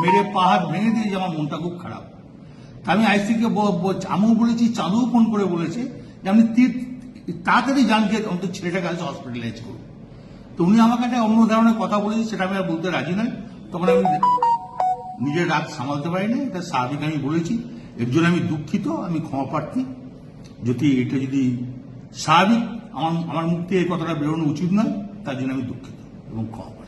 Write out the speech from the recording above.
মেরে পাহাড় ভেঙে দিয়েছে আমার মনটা খুব খারাপ। তা আমি আইসিকে আমিও বলেছি, চাঁদুও ফোন করে বলেছে যে তীর- তাড়াতাড়ি যে অন্তত ছেলেটাকে আজ হসপিটালাইজ করুন। তো উনি আমাকে একটা অন্য ধরনের কথা বলেছে, সেটা আমি আর বলতে রাজি নয়। তখন আমি নিজের রাগ সামালতে পারিনি, এটা স্বাভাবিক আমি বলেছি। এর জন্য আমি দুঃখিত, আমি ক্ষমা প্রার্থী। যদি এটা যদি স্বাভাবিক, আমার আমার মুখ এই কথাটা বেরোনো উচিত নয়, তার জন্য আমি দুঃখিত এবং ক্ষমা।